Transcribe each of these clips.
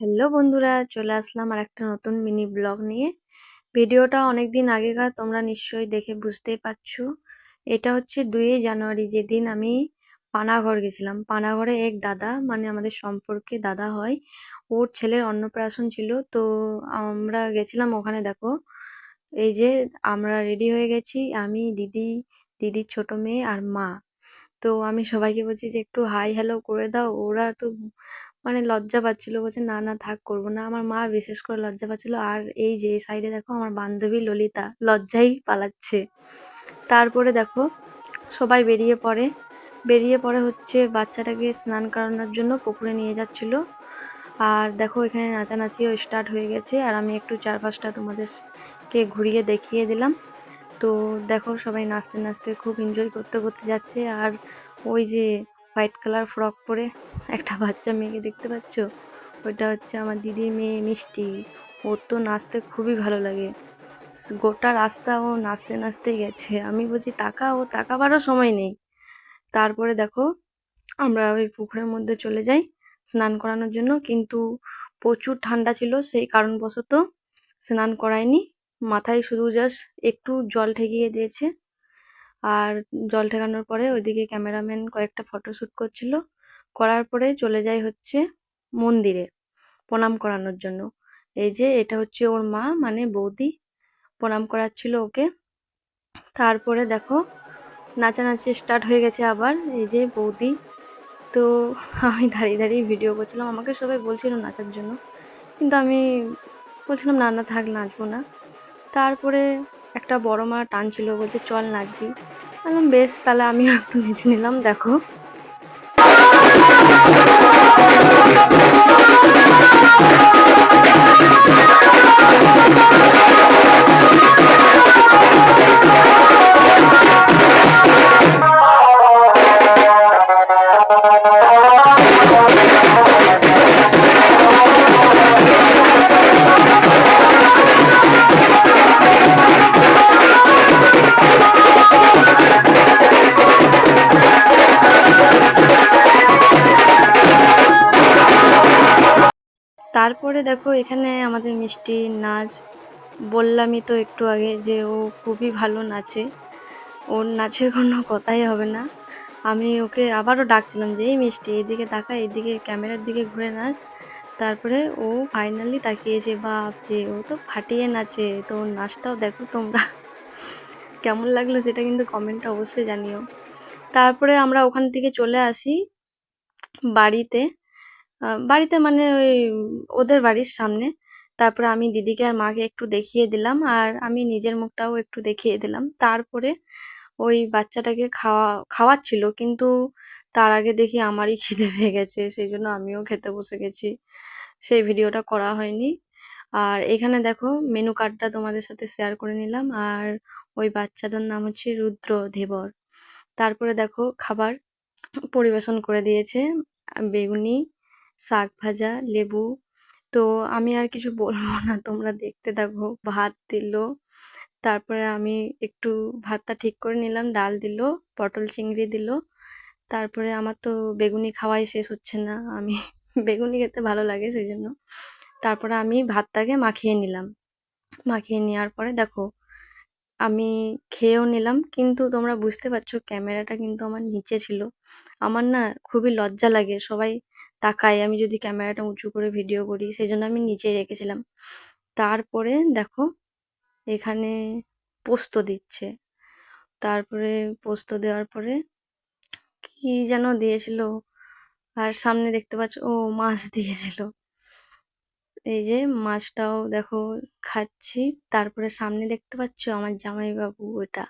Hello বন্ধুরা, চলে আসলাম আর একটা নতুন মিনি ব্লগ নিয়ে। ভিডিওটা অনেক দিন আগেকার, তোমরা নিশ্চয়ই দেখে বুঝতেই পারছ। এটা হচ্ছে দুই জানুয়ারি, যেদিন আমি পানাঘর গেছিলাম। পানাঘরে এক দাদা মানে আমাদের সম্পর্কে দাদা হয়, ওর ছেলের অন্নপ্রাশন ছিল। তো আমরা গেছিলাম ওখানে, দেখো, এই যে আমরা রেডি হয়ে গেছি, আমি, দিদি, দিদির ছোট মেয়ে আর মা। তো আমি সবাইকে বলছি যে, একটু হাই হ্যালো করে দাও। ওরা তো মানে লজ্জা পাচ্ছিল। বলছে, না না, থাক, করব না। আমার মা বিশেষ করে লজ্জা পাচ্ছিল। আর এই যে, এই সাইডে দেখো, আমার বান্ধবী ললিতা লজ্জাই পালাচ্ছে। তারপরে দেখো, সবাই বেরিয়ে পড়ে। বেরিয়ে পড়ে হচ্ছে বাচ্চাটাকে স্নান করানোর জন্য পুকুরে নিয়ে যাচ্ছিল। আর দেখো, এখানে নাচানাচিও স্টার্ট হয়ে গেছে। আর আমি একটু চারপাশটা তোমাদেরকে ঘুরিয়ে দেখিয়ে দিলাম। তো দেখো, সবাই নাচতে নাচতে খুব এনজয় করতে করতে যাচ্ছে। আর ওই যে হোয়াইট কালার ফ্রক পরে একটা বাচ্চা মেয়েকে দেখতে পাচ্ছ? ওইটা হচ্ছে আমার দিদির মেয়ে মিষ্টি। ওর তো নাচতে খুবই ভালো লাগে। গোটা রাস্তা ও নাচতে নাচতে গেছে। আমি বলছি তাকা ও তাকাবারও সময় নেই। তারপরে দেখো, আমরা ওই পুকুরের মধ্যে চলে যাই স্নান করানোর জন্য। কিন্তু প্রচুর ঠান্ডা ছিল, সেই কারণবশত স্নান করায়নি। মাথায় শুধু জাস্ট একটু জল ঠেকিয়ে দিয়েছে। আর জল ঠেকানোর পরে ওইদিকে ক্যামেরাম্যান কয়েকটা ফটোশ্যুট করছিল। করার পরে চলে যাই হচ্ছে মন্দিরে প্রণাম করানোর জন্য। এই যে এটা হচ্ছে ওর মা মানে বৌদি, প্রণাম করাচ্ছিল ওকে। তারপরে দেখো নাচানাচি স্টার্ট হয়ে গেছে আবার। এই যে বৌদি, তো আমি দাঁড়িয়ে দাঁড়িয়ে ভিডিও করছিলাম। আমাকে সবাই বলছিল নাচার জন্য। কিন্তু আমি বলছিলাম, না না, থাক, নাচবো না। তারপরে একটা বড় মা টানছিল বলছে, চল নাচবি। বললাম, বেশ, তাহলে আমিও একটু নেচে নিলাম, দেখো। তারপরে দেখো এখানে আমাদের মিষ্টি নাচ, বললামই তো একটু আগে যে ও খুবই ভালো নাচে। ওর নাচের কোনো কথাই হবে না। আমি ওকে আবারও ডাকছিলাম যে, এই মিষ্টি, এদিকে তাকা, এদিকে ক্যামেরার দিকে ঘুরে নাচ। তারপরে ও ফাইনালি তাকিয়েছে, বাপ যে ও তো ফাটিয়ে নাচে, তো ওর নাচটাও দেখো তোমরা। কেমন লাগল সেটা কিন্তু কমেন্টে অবশ্যই জানিও। তারপরে আমরা ওখান থেকে চলে আসি বাড়িতে। বাড়িতে মানে ওই ওদের বাড়ির সামনে। তারপরে আমি দিদিকে আর মাকে একটু দেখিয়ে দিলাম আর আমি নিজের মুখটাও একটু দেখিয়ে দিলাম। তারপরে ওই বাচ্চাটাকে খাওয়া, খাওয়াচ্ছিল কিন্তু তার আগে দেখি আমারই খিদে পেয়ে গেছে, সেই জন্য আমিও খেতে বসে গেছি। সেই ভিডিওটা করা হয়নি। আর এখানে দেখো মেনু কার্ডটা তোমাদের সাথে শেয়ার করে নিলাম আর ওই বাচ্চাটার নাম হচ্ছে রুদ্র ধেবর। তারপরে দেখো খাবার পরিবেশন করে দিয়েছে, বেগুনি শাক ভাজা, লেবু। তো আমি আর কিছু বলব না, তোমরা দেখতে থাকো। ভাত দিল, তারপরে আমি একটু ভাতটা ঠিক করে নিলাম, ডাল দিল, পটল চিংড়ি দিল। তারপরে আমার তো বেগুনি খাওয়াই শেষ হচ্ছে না, আমি বেগুনি খেতে ভালো লাগে সেই জন্য তারপরে আমি ভাতটাকে মাখিয়ে নিলাম। মাখিয়ে নেওয়ার পরে দেখো, আমি খেয়েও নিলাম, কিন্তু তোমরা বুঝতে পারছ, ক্যামেরাটা কিন্তু আমার নিচে ছিল। আমার না খুবই লজ্জা লাগে, সবাই তাকায়, আমি যদি ক্যামেরাটা উঁচু করে ভিডিও করি সেই জন্য আমি নিচেই রেখেছিলাম। তারপরে দেখো, এখানে পোস্ত দিচ্ছে। তারপরে পোস্ত দেওয়ার পরে কি যেন দিয়েছিল? আর সামনে দেখতে পাচ্ছ, ও মাছ দিয়েছিল। এই যে মাছটাও দেখো, খাচ্ছি। তারপরে সামনে দেখতে পাচ্ছ, আমার জামাইবাবু এটা।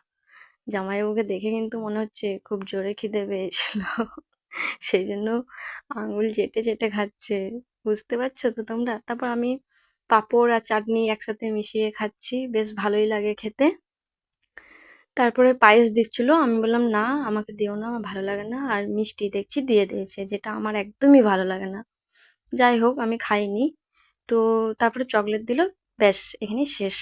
জামাইবাবুকে দেখে কিন্তু মনে হচ্ছে খুব জোরে খিদে পেয়েছিল। সেই জন্য আঙুল চেটে চেটে খাচ্ছে। বুঝতে পারছ তো তোমরা? তারপর আমি পাঁপড় আর চাটনি একসাথে মিশিয়ে খাচ্ছি, বেশ ভালোই লাগে খেতে। তারপরে পায়েস দিচ্ছিল। আমি বললাম, না, আমাকে দিও না, আমার ভালো লাগে না। আর মিষ্টি দেখছি, দিয়ে দিয়েছে, যেটা আমার একদমই ভালো লাগে না। যাই হোক, আমি খাইনি। তো তারপরে চকলেট দিল। ব্যাস, এখানেই শেষ।